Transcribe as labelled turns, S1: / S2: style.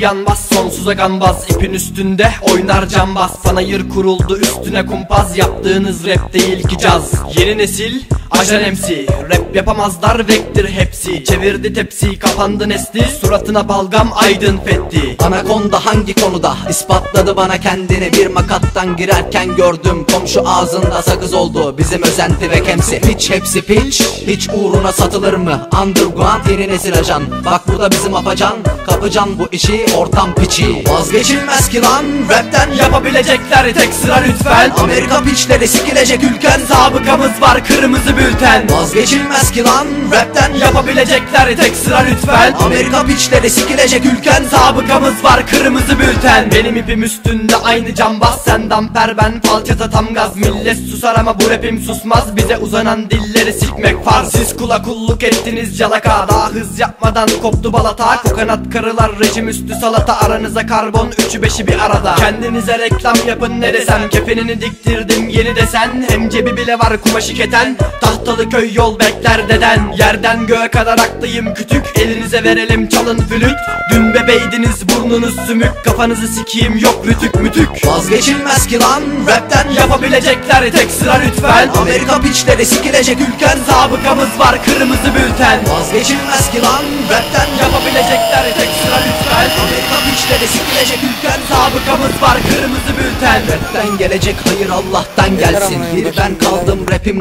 S1: yanmaz sonsuza gambaz ipin üstünde oynar cambaz. Panayır kuruldu üstüne kumpaz Yaptığınız rap değil ki caz. Yeni nesil ajan MC Rap yapamazlar vektir hepsi. Çevirdi tepsi kapandı nesli. Suratına balgam aydın fetti
S2: Anakonda hangi konuda? İspatladı bana kendini. Bir makattan girerken gördüm. Komşu ağzında sakız oldu. Bizim özenti ve kemsi. Hiç hepsi piç. Hiç uğruna satılır mı? Underground yeni nesil ajan. Bak bu da bizim apacan Kapacan bu işi ortam piçi. Vazgeçilmez ki lan. Rapten
S1: Yapabilecekler tek sıra lütfen.
S2: Amerika piçleri sikilecek ülken.
S1: Sabıkamız var kırmızı bülten.
S2: Vazgeçilmez ki lan rapten
S1: Yapabilecekler tek sıra lütfen.
S2: Amerika piçleri sikilecek ülken
S1: Sabıkamız var kırmızı bülten. Benim ipim üstünde aynı cambaz Sen damper ben falçata tam gaz Millet susar ama bu rapim susmaz. Bize uzanan dilleri sikmek farz. Siz kula kulluk ettiniz calaka Daha hız yapmadan koptu balata. Kokonat karılar rejim üstü salata. Aranıza karbon üçü beşi bir arada. Kendinize reklam yapın ne desem. Kefenini diktirdim yeni desen. Hem cebi bile var kumaşı keten Tahtalı köy yol bekler deden. Yerden göğe kadar aklıyım kütük Elinize verelim çalın flüt. Dün bebeydiniz burnunuz sümük. Kafanızı sikeyim yok rütük mütük.
S2: Vazgeçilmez ki lan rapten
S1: Yapabilecekler tek sıra lütfen.
S2: Amerika piçleri sikilecek ülken
S1: Sabıkamız var kırmızı bülten.
S2: Vazgeçilmez ki lan rapten
S1: Yapabilecekler tek sıra lütfen.
S2: Amerika piçleri sikilecek ülken
S1: Sabıkamız var kırmızı bülten.
S2: Rapten gelecek hayır Allah'tan gelsin. Bir ben kaldım rapim